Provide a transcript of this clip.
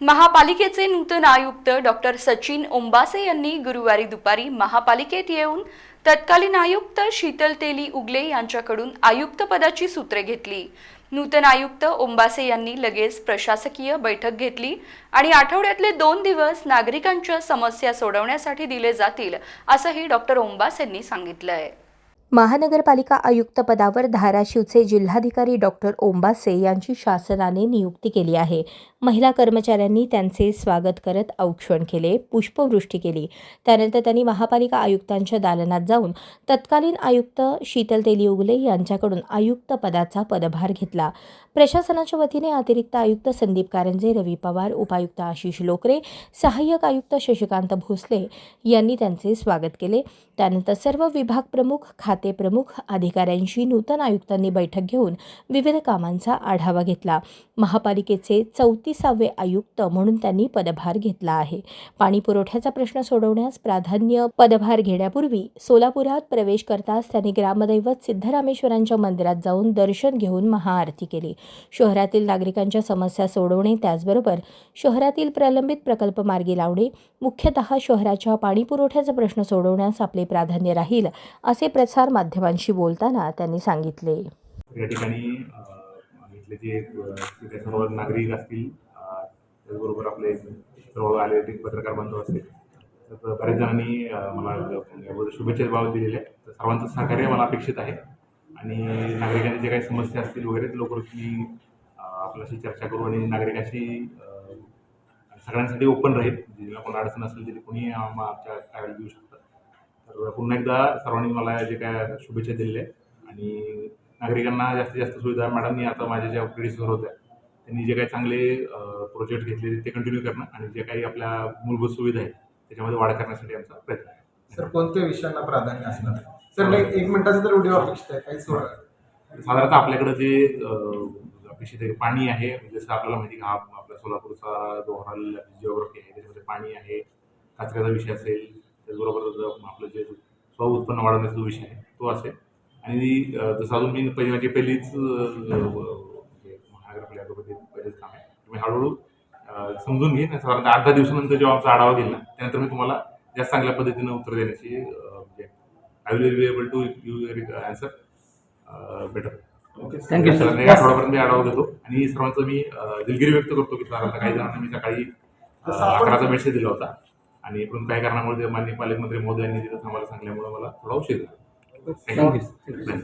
महापालिकेचे नूतन आयुक्त डॉक्टर सचिन ओंबासे यांनी गुरुवारी दुपारी महापालिकेत येऊन तत्कालीन आयुक्त शीतल तेली उगले यांच्याकडून आयुक्त पदाची सूत्रे घेतली. नूतन आयुक्त ओंबासे यांनी लगेच प्रशासकीय बैठक घेतली आणि आठवड्यातले दोन दिवस नागरिकांच्या समस्या सोडवण्यासाठी दिले जातील असंही डॉक्टर ओंबासेंनी आहे महानगरपालिका आयुक्तपदावर धाराशिवचे जिल्हाधिकारी डॉक्टर ओंबासे यांची शासनाने नियुक्ती केली आहे. महिला कर्मचाऱ्यांनी त्यांचे स्वागत करत औक्षण केले पुष्पवृष्टी केली. त्यानंतर त्यांनी महापालिका आयुक्तांच्या दालनात जाऊन तत्कालीन आयुक्त शीतल तेलियुगले यांच्याकडून आयुक्त पदाचा पदभार घेतला. प्रशासनाच्या वतीने अतिरिक्त आयुक्त संदीप कारंजे रवी पवार उपायुक्त आशिष लोकरे सहाय्यक आयुक्त शशिकांत भोसले यांनी त्यांचे स्वागत केले. त्यानंतर सर्व विभाग प्रमुख खाते प्रमुख अधिकाऱ्यांशी नूतन आयुक्तांनी बैठक घेऊन विविध कामांचा आढावा घेतला. महापालिकेचे चौतीसावे आयुक्त म्हणून त्यांनी पदभार घेतला आहे. पाणी पुरवठ्याचा प्रश्न सोडवण्यास प्राधान्य पदभार घेण्यापूर्वी सोलापुरात प्रवेश करताच त्यांनी ग्रामदैवत सिद्धरामेश्वरांच्या मंदिरात जाऊन दर्शन घेऊन महाआरती केली. शहरातील नागरिकांच्या समस्या सोडवणे त्याचबरोबर शहरातील प्रलंबित प्रकल्प मार्गी लावणे मुख्यतः शहराच्या पाणी पुरवठ्याचा प्रश्न सोडवण्यास आपले प्राधान्य राहील असे प्रसार माध्यमांशी बोलताना त्यांनी सांगितले. या ठिकाणी इथले जे सर्व नागरिक असतील त्याचबरोबर आपले सर्व आले ते पत्रकार बांधव असतील तर बऱ्याच जणांनी मला याबद्दल शुभेच्छा बाबत दिलेल्या आहेत. तर सर्वांचं सहकार्य मला अपेक्षित आहे. आणि नागरिकांनी जे काही समस्या असतील वगैरे लवकर लवकरच मी आपल्याशी चर्चा करू आणि नागरिकांशी सगळ्यांसाठी ओपन राहील. जिला कोण अडचण असेल तरी कोणी आमच्या काय देऊ शकतो. तर पुन्हा एकदा सर्वांनी मला जे काय शुभेच्छा दिलेल्या आणि नागरिकांना जास्तीत जास्त सुविधा. मॅडमनी आता माझ्या ज्या प्रेडिसर होत्या त्यांनी जे काही चांगले प्रोजेक्ट घेतले ते कंटिन्यू करणं आणि जे काही आपल्या मूलभूत सुविधा आहेत त्याच्यामध्ये वाढ करण्यासाठी आमचा प्रयत्न आहे. सर कोणत्या विषयांना प्राधान्य असणार? सर एक मिनिटाचा तर व्हिडिओ अपेक्षित आहे काहीच सोडा. साधारणतः आपल्याकडं जे अपेक्षित आहे पाणी आहे म्हणजे जसं आपल्याला माहिती आहे की हा आपल्या सोलापूरचा जो ओव्हरऑल जिओग्राफी आहे त्याच्यामध्ये पाणी आहे कचऱ्याचा विषय असेल त्याचबरोबर आपलं जे स्व उत्पन्न वाढवण्याचा जो विषय आहे तो असेल. आणि जसं अजून मी पहिली माझी पहिलीच म्हणजे महानगरपालिकेमध्ये पहिलेच काम आहे. तुम्ही हळूहळू समजून घे साधारणतः आठ दहा दिवसानंतर जेव्हा आमचा आढावा घेईल ना त्यानंतर मी तुम्हाला जास्त चांगल्या पद्धतीनं उत्तर देण्याची म्हणजे I will be able to you answer better thank you sir या आठवड्यापर्यंत मी आढावा घेतो. आणि सर्वांचं मी दिलगिरी व्यक्त करतो की साधारणतः काही जणांना मी सकाळी अकराचा मेसेज दिला होता. आणि परंतु काही कारणामुळे ते माननीय पालकमंत्री महोदयांनी तिथं थांबायला सांगल्यामुळे मला थोडा उशीर झाला. थँक्यू